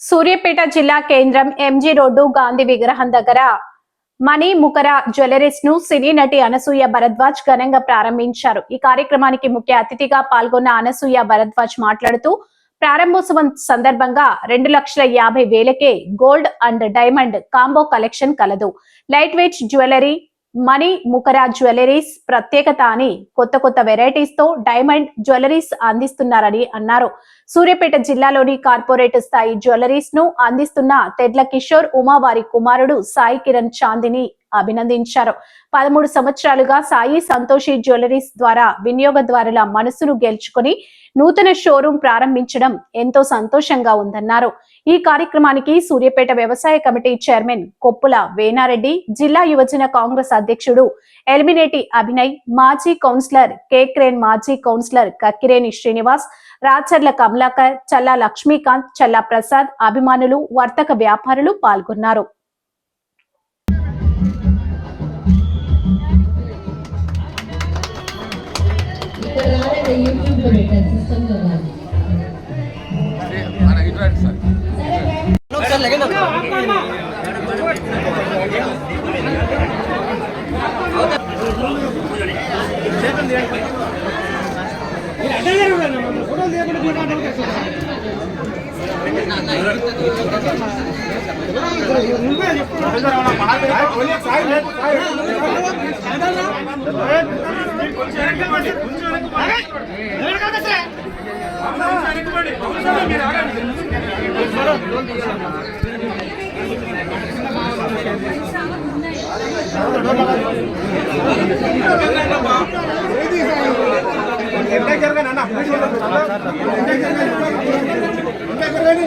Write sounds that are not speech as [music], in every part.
సూర్యాపేట జిల్లా కేంద్రం MG road Gandhi విగ్రహం దగ్గర మణి ముకర జ్యువెలరీస్ను సినీ నటి అనసూయ భరద్వాజ్ ఘనంగా ప్రారంభించారు. ఈ కార్యక్రమానికి ముఖ్య అతిథిగా పాల్గొన్న అనసూయ భరద్వాజ్ మాట్లాడుతూ ప్రారంభోత్సవం సందర్భంగా రెండు లక్షల యాభై వేలకే gold and diamond combo collection కలదు. Light weight jewellery Mani Mukhara jewelleries ప్రత్యేకత అని కొత్త కొత్త వెరైటీస్తో డైమండ్ జ్యువెలరీస్ అందిస్తున్నారని అన్నారు. సూర్యాపేట జిల్లాలోని కార్పొరేట్ స్థాయి జ్యువెలరీస్ను అందిస్తున్న తెడ్ల కిషోర్ ఉమా వారి కుమారుడు సాయి కిరణ్ చాందిని అభినందించారు. పదమూడు సంవత్సరాలుగా సాయి సంతోషి జ్యువెలరీస్ ద్వారా వినియోగదారుల మనసును గెలుచుకుని నూతన షోరూం ప్రారంభించడం ఎంతో సంతోషంగా ఉందన్నారు. ఈ కార్యక్రమానికి సూర్యపేట వ్యవసాయ కమిటీ చైర్మన్ కొప్పుల వేనారెడ్డి జిల్లా యువజన కాంగ్రెస్ అధ్యక్షుడు ఎలిమినేటి అభినయ్ మాజీ కౌన్సిలర్ కేక్రేన్ మాజీ కౌన్సిలర్ కక్కిరేని శ్రీనివాస్ రాచర్ల కమలాకర్ చల్లా లక్ష్మీకాంత్ చల్లా ప్రసాద్ అభిమానులు వర్తక వ్యాపారులు పాల్గొన్నారు. ఎంత జరగనన్నా ఎంత జరగని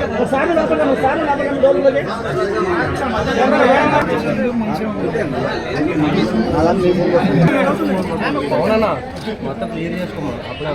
అవునన్నా మొత్తం క్లియర్ చేసుకోమా అప్పుడే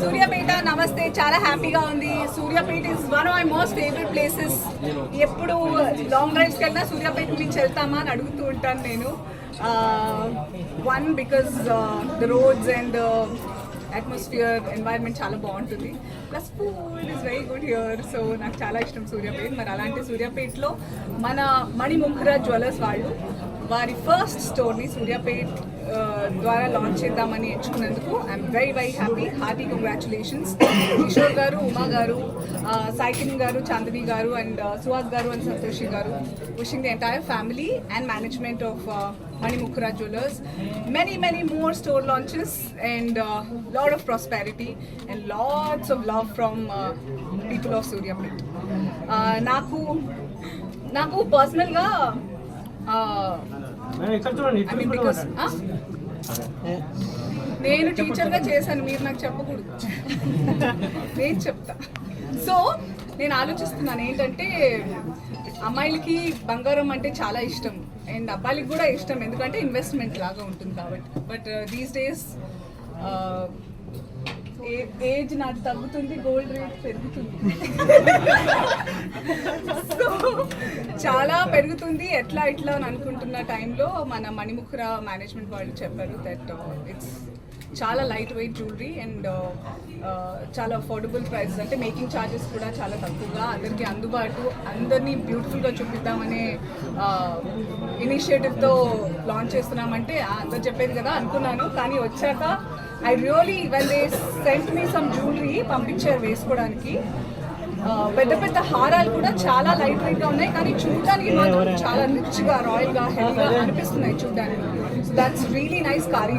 సూర్యాపేట నమస్తే చాలా హ్యాపీగా ఉంది. Suryapet is one of my most favourite places ఎప్పుడు లాంగ్ డ్రైవ్స్కి వెళ్ళినా సూర్యాపేట నుంచి వెళ్తామా అని అడుగుతూ ఉంటాను నేను. One because the roads and atmosphere environment చాలా బాగుంటుంది. Plus food is very good here so నాకు చాలా ఇష్టం సూర్యాపేట. మరి అలాంటి సూర్యాపేటలో మన మణిముఖరా జ్యువెలర్స్ వాళ్ళు వారి ఫస్ట్ స్టోర్ని సూర్యాపేట్ uh, ద్వారా లాంచ్ చేద్దామని ఎంచుకున్నందుకు I'm very very happy hearty congratulations Kishore garu Uma garu uh, సైకిన్ గారు చాందిని గారు and uh, Suhas garu and Santoshi garu. Wishing the entire family and management of Manimukhara jewellers many many more store launches and lot of prosperity and lots of love from people of Suryapet నాకు నాకు పర్సనల్గా I mean because నేను టీచర్గా చేశాను మీరు నాకు చెప్పకూడదు. [laughs] నేను చెప్తా. సో నేను ఆలోచిస్తున్నాను ఏంటంటే అమ్మాయిలకి బంగారం అంటే చాలా ఇష్టం. అండ్ అబ్బాయిలకి కూడా ఇష్టం. ఎందుకంటే ఇన్వెస్ట్మెంట్ లాగా ఉంటుంది కాబట్టి. బట్ దీస్ డేస్ ఏజ్ నాకు తగ్గుతుంది గోల్డ్ రేట్ పెరుగుతుంది. [laughs] చాలా పెరుగుతుంది. ఎట్లా ఇట్లా అని అనుకుంటున్న టైంలో మన మణిముఖుర మేనేజ్మెంట్ వాళ్ళు చెప్పారు దట్ ఇట్స్ uh, చాలా లైట్ వెయిట్ జ్యువెలరీ అండ్ చాలా అఫోర్డబుల్ ప్రైస్ అంటే మేకింగ్ ఛార్జెస్ కూడా చాలా తక్కువగా అందరికీ అందుబాటు అందరినీ బ్యూటిఫుల్గా చూపిద్దామనే uh, ఇనిషియేటివ్తో లాంచ్ చేస్తున్నామంటే అందరు చెప్పేది కదా అనుకున్నాను. కానీ వచ్చాక I really when they sent me some jewellery పంపించారు వేసుకోవడానికి. పెద్ద పెద్ద హారాలు కూడా చాలా లైట్ వెయిట్గా ఉన్నాయి. కానీ చూడడానికి మాత్రం చాలా రిచ్గా రాయల్గా హెవీగా అనిపిస్తున్నాయి చూడడానికి so that's really nice carry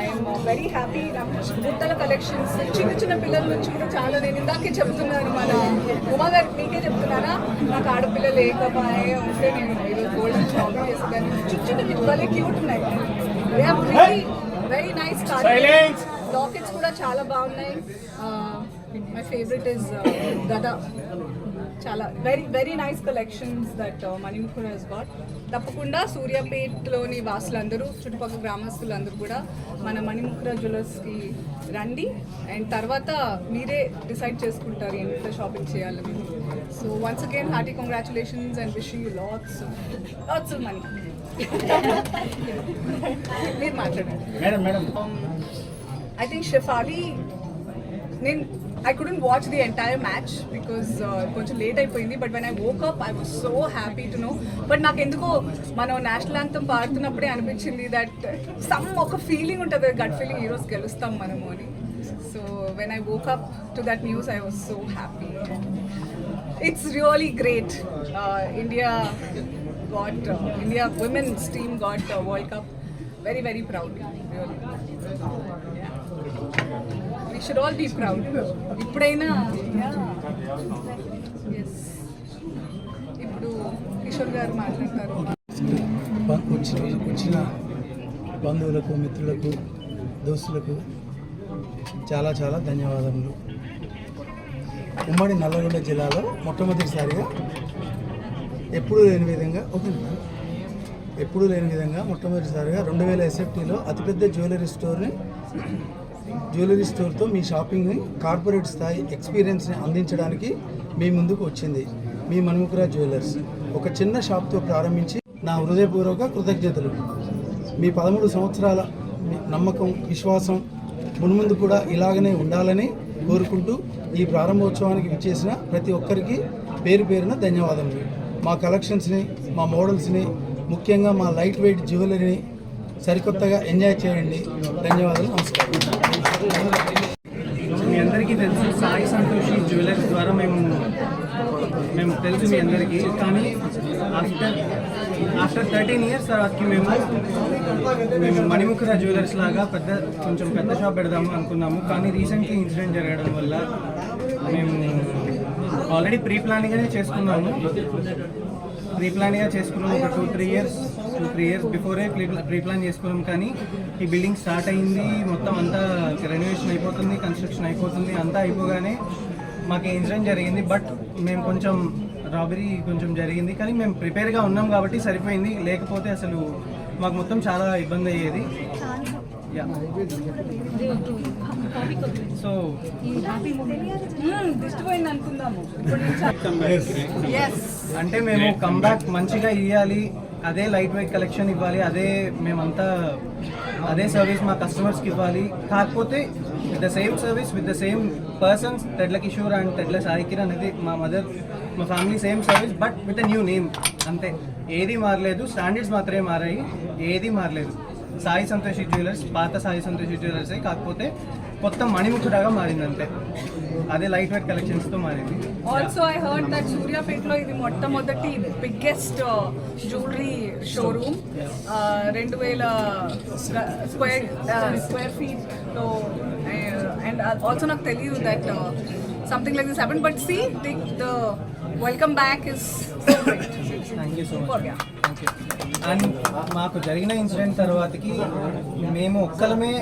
I'm very happy నాకు బుట్టల కలెక్షన్స్ చిన్న చిన్న పిల్లల నుంచి కూడా చాలా నేను ఇందాకే చెప్తున్నాను. మన ఉమా గారు మీకే చెప్తున్నారా? నాకు ఆడపిల్లలు లేకపోయే ఉంటే నేను ఈరోజు గోల్డ్ షాపింగ్ చేసేదాన్ని చిన్న చిన్న భలే క్యూట్ ఉన్నాయి. వెరీ నైస్ లాకెట్స్ కూడా చాలా బాగున్నాయి. మై ఫేవరెట్ ఇస్ గదా చాలా very very nice collections that Manimukhara has got తప్పకుండా సూర్యాపేట్లోని వాసులందరూ చుట్టుపక్కల గ్రామస్తులందరూ కూడా మన మణిముఖుర జ్యువెలర్స్కి రండి. అండ్ తర్వాత మీరే డిసైడ్ చేసుకుంటారు ఎంత షాపింగ్ చేయాలని. So once again hearty congratulations and wish you lots lots money మీరు మాట్లాడండి. Madam madam. I think Shefali, నేను I couldn't watch the entire match because కొంచెం లేట్ అయిపోయింది. But when I woke up I was so happy to know but నాకు ఎందుకో మనం national anthem పాడుతున్నప్పుడే అనిపించింది దట్ సమ్ ఒక ఫీలింగ్ ఉంటుంది గట్ ఫీలింగ్ ఈరోజు గెలుస్తాం మనము అని. So when I woke up to that news I was so happy it's really great India got India women's team got world cup very very proud really We should all be proud ఇప్పుడైనా yes ఇప్పుడు కిషోర్ గారు మాట్లాడతారు బ- వచ్చిన వచ్చిన బంధువులకు మిత్రులకు దోస్తులకు చాలా చాలా ధన్యవాదములు. ఉమ్మడి నల్లగొండ జిల్లాలో మొట్టమొదటిసారిగా ఎప్పుడూ లేని విధంగా ఓకే ఎప్పుడూ లేని విధంగా మొట్టమొదటిసారిగా రెండు వేల ఎస్ఎఫ్టీలో అతిపెద్ద జ్యువెలరీ స్టోర్ని జ్యువెలరీ స్టోర్తో మీ షాపింగ్ని కార్పొరేట్ స్థాయి ఎక్స్పీరియన్స్ని అందించడానికి మీ ముందుకు వచ్చింది మీ మణిముకురా జ్యువెలర్స్. ఒక చిన్న షాప్తో ప్రారంభించి నా హృదయపూర్వక కృతజ్ఞతలు. మీ పదమూడు సంవత్సరాల నమ్మకం విశ్వాసం మున్ముందు కూడా ఇలాగనే ఉండాలని కోరుకుంటూ ఈ ప్రారంభోత్సవానికి విచ్చేసిన ప్రతి ఒక్కరికి పేరు పేరున ధన్యవాదములు. మా కలెక్షన్స్ని మా మోడల్స్ని ముఖ్యంగా మా లైట్ వెయిట్ జ్యువెలరీని సరికొత్తగా ఎంజాయ్ చేయండి. ధన్యవాదాలు. నమస్కారం. మీ అందరికీ తెలుసు సాయి సంతోషి జ్యువెలర్స్ ద్వారా మేము మేము తెలుసు మీ అందరికీ. కానీ ఆఫ్టర్ ఆఫ్టర్ థర్టీన్ ఇయర్స్ తర్వాతకి మేము మేము మణిముఖర జ్యువెలర్స్ లాగా పెద్ద కొంచెం పెద్ద షాప్ పెడదాము అనుకున్నాము. కానీ రీసెంట్లీ ఇన్సిడెంట్ జరగడం వల్ల మేము ఆల్రెడీ ప్రీ ప్లానింగ్గానే చేసుకున్నాము. ప్రీ ప్లాన్గా చేసుకున్నాం ఒక two three years two three years before pre pre plan చేసుకున్నాం. కానీ ఈ బిల్డింగ్ స్టార్ట్ అయింది. మొత్తం అంతా రెనోవేషన్ అయిపోతుంది కన్స్ట్రక్షన్ అయిపోతుంది. అంతా అయిపోగానే మాకు ఇన్సిడెంట్ జరిగింది. బట్ మేము కొంచెం రాబరీ కొంచెం జరిగింది. కానీ మేము ప్రిపేర్గా ఉన్నాం కాబట్టి సరిపోయింది. లేకపోతే అసలు మాకు మొత్తం చాలా ఇబ్బంది అయ్యేది. యా సో దిష్టిపోయింది అనుకుందాము. ఎస్ అంటే మేము కంబ్యాక్ మంచిగా ఇవ్వాలి అదే లైట్ వెయిట్ కలెక్షన్ ఇవ్వాలి అదే మేమంతా అదే సర్వీస్ మా కస్టమర్స్కి ఇవ్వాలి. కాకపోతే with the same service with the same persons Tedla Kishore and Tedla Sai Kiran అనేది మా మదర్ మా family same service but with new name అంతే. ఏది మారలేదు స్టాండర్డ్స్ మాత్రమే మారాయి ఏది మారలేదు. సాయి సంతోషి జ్యువెలర్స్ పాత సాయి సంతోషి జ్యువెలర్స్ కాకపోతే కొత్త మణిముఖుడాగా మారింది అంతే అదే లైట్ వెయిట్ కలెక్షన్స్తో మారింది. ఆల్సో ఐ హర్డ్ దట్ సూర్యాపేటలో ఇది మొట్టమొదటి బిగ్గెస్ట్ జ్యువెలరీ షోరూమ్ రెండు వేల స్క్వేర్ స్క్వేర్ ఫీట్లో అండ్ ఆల్సో నాకు తెలియదు that something like this happen but see the welcome back is thank you so much and మాకు జరిగిన ఇన్సిడెంట్ తర్వాతకి మేము ఒక్కలమే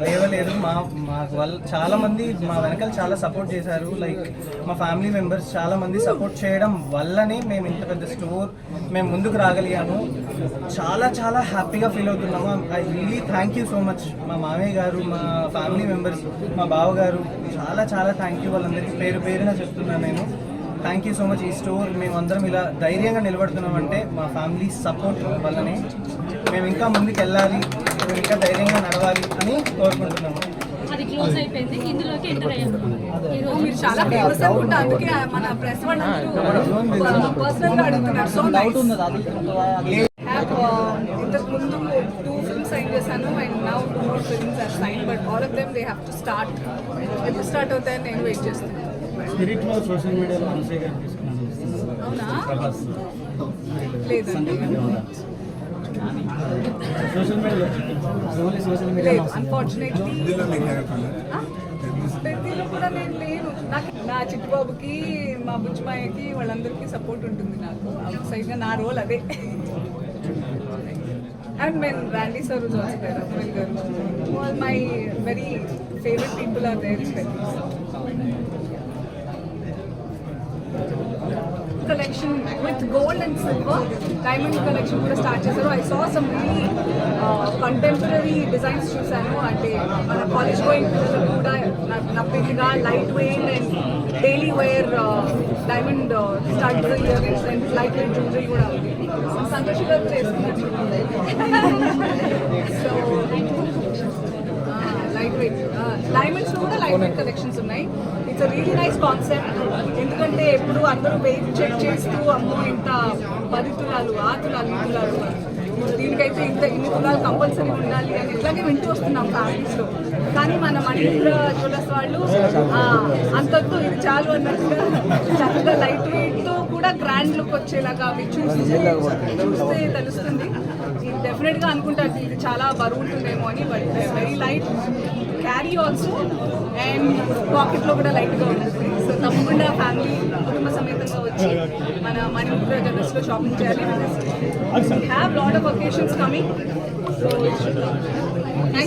లేవలేదు మా మా వల్ల చాలా మంది మా వెనకాల చాలా సపోర్ట్ చేశారు. లైక్ మా ఫ్యామిలీ మెంబర్స్ చాలా మంది సపోర్ట్ చేయడం వల్లనే మేము ఇంత పెద్ద స్టోర్ మేము ముందుకు రాగలిగాము. చాలా చాలా హ్యాపీగా ఫీల్ అవుతున్నాము. I really thank you so much మా మామయ్య గారు మా ఫ్యామిలీ మెంబర్స్ మా బావ గారు చాలా చాలా థ్యాంక్ యూ వాళ్ళందరికీ. పేరు పేరున చెప్తున్నాను నేను. థ్యాంక్ యూ సో మచ్ ఈ స్టోర్ మేమందరం ఇలా ధైర్యంగా నిలబడుతున్నామంటే మా ఫ్యామిలీ సపోర్ట్ వల్లనే మేము ఇంకా ముందుకు వెళ్ళాలి ఇంకా ధైర్యంగా నడవాలి అని కోరుకుంటున్నాము. అది క్లోజ్ అయిపోయింది. ఇందులోకి ఎంటర్ అయ్యాము మీరు చాలా ఫేమస్ అనుకుంటా అందుకే మన ప్రెస్ వాళ్ళందరూ పర్సనల్గా అడుగుతున్నారు. సో నైస్ ఇంతకు ముందు టూ ఫిల్మ్స్ సైన్ చేశాను and now two more films are sign but all of them they have to start ఎప్పుడు స్టార్ట్ అవుతాయని నేను వెయిట్ చేస్తున్నాను స్పిరిట్లో సోషల్ మీడియాలో అనసూయ గారు తీసుకున్నాను అవునా? లేదండి. సోషల్ ఓన్లీ సోషల్ అన్ఫార్చునేట్లీ కూడా నేను లేను. నాకు నా చిట్టుబాబుకి మా బుజ్జిమాయకి వాళ్ళందరికీ సపోర్ట్ ఉంటుంది నాకు. అవుట్ నా రోల్ అదే. And men Randy sir also there గారు. My very favourite people are there in collection with gold and silver. Diamond collection కూడా స్టార్ట్ చేశారు. I saw some really contemporary designs చూశాను. అంటే మన కాలేజ్ గోయింగ్ పిల్లలకు కూడా నా- light weight and daily wear diamond start ear rings and light weight jewellery కూడా సంతోషంగా Santosh so [laughs] light weight diamonds కూడా లైట్ వెయిట్ కలెక్షన్స్ ఉన్నాయి. ఇట్స్ రియలీ నైస్ కాన్సెప్ట్ ఎందుకంటే ఎప్పుడు అందరూ వెయిట్ చెక్ చేస్తూ అమ్మో ఇంత పది తులాలు ఆ తులాలు ఈ తులాలు దీనికైతే ఇంత ఇన్ని తులాలు కంపల్సరీ ఉండాలి అని ఇట్లాగే వింటూ వస్తున్నాం ఫ్యామిలీస్లో. కానీ మన మణిపుర జ్యువెలర్స్ వాళ్ళు అంతకు ఇది చాలు అన్నట్టుగా చక్కగా లైట్ వెయిట్తో కూడా గ్రాండ్ లుక్ వచ్చేలాగా అవి చూసి చూస్తే తెలుస్తుంది. డెఫినెట్గా అనుకుంటా ఇది చాలా బరువు ఉంటుందేమో అని but very light carry also and పాకెట్లో కూడా లైట్గా ఉంటుంది. సో తప్పకుండా ఫ్యామిలీ కుటుంబ సమేతంగా వచ్చి మన మణిపూర్ జ్యువెలర్స్లో షాపింగ్ చేయాలి. Have lot of occasions coming so thanks